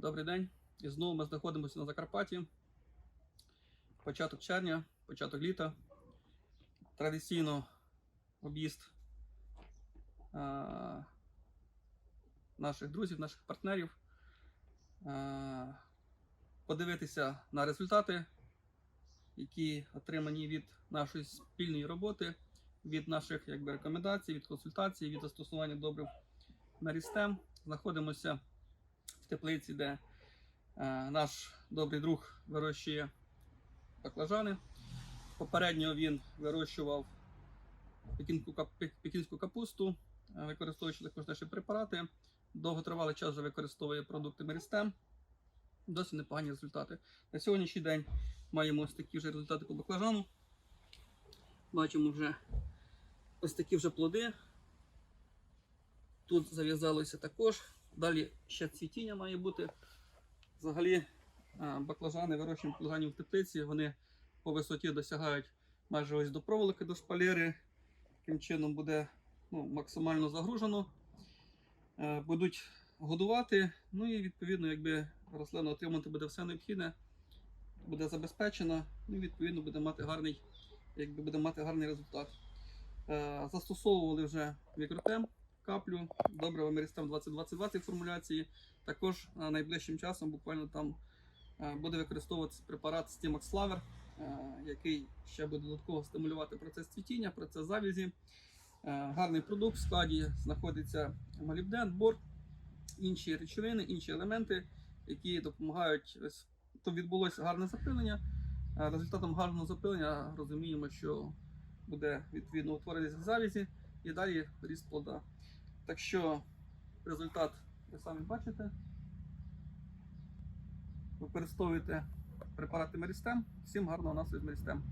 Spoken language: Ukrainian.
Добрий день. І знову ми знаходимося на Закарпатті. Початок червня, початок літа. Традиційно об'їзд е, наших друзів, наших партнерів. Е, подивитися на результати, які отримані від нашої спільної роботи, від наших якби, рекомендацій, від консультацій, від застосування добрив Мерістем. Знаходимося теплиці, де е, наш добрий друг вирощує баклажани. Попередньо він вирощував пекінську, капусту, е, використовуючи також наші препарати. Довготривалий час вже використовує продукти Мерістем. Досить непогані результати. На сьогоднішній день маємо ось такі вже результати по баклажану. Бачимо вже ось такі вже плоди. Тут зав'язалося також. Далі ще цвітіння має бути. Взагалі, баклажани, вирощені баклажанів в теплиці, вони по висоті досягають майже ось до проволоки, до шпалери. Таким чином буде ну, максимально загружено. Е, Будуть годувати, ну і відповідно, якби рослина отримати буде все необхідне, буде забезпечена, ну і відповідно буде мати гарний, якби буде мати гарний результат. Е, Застосовували вже мікротем, каплю, добрива Мерістем 2020 формуляції. Також е, найближчим часом, буквально там е, буде використовуватися препарат Stimax Flaver, е, який ще буде додатково стимулювати процес цвітіння, процес завязі. Е, Гарний продукт в складі знаходиться молібден, бор, інші речовини, інші елементи, які допомагають. Ось то відбулося гарне запилення. Результатом гарного запилення розуміємо, що буде відповідно утворитися завязі і далі ріст плода. Так що результат ви самі бачите. Використовуйте препарати Мерістем. Всім гарного настрою з Мерістем.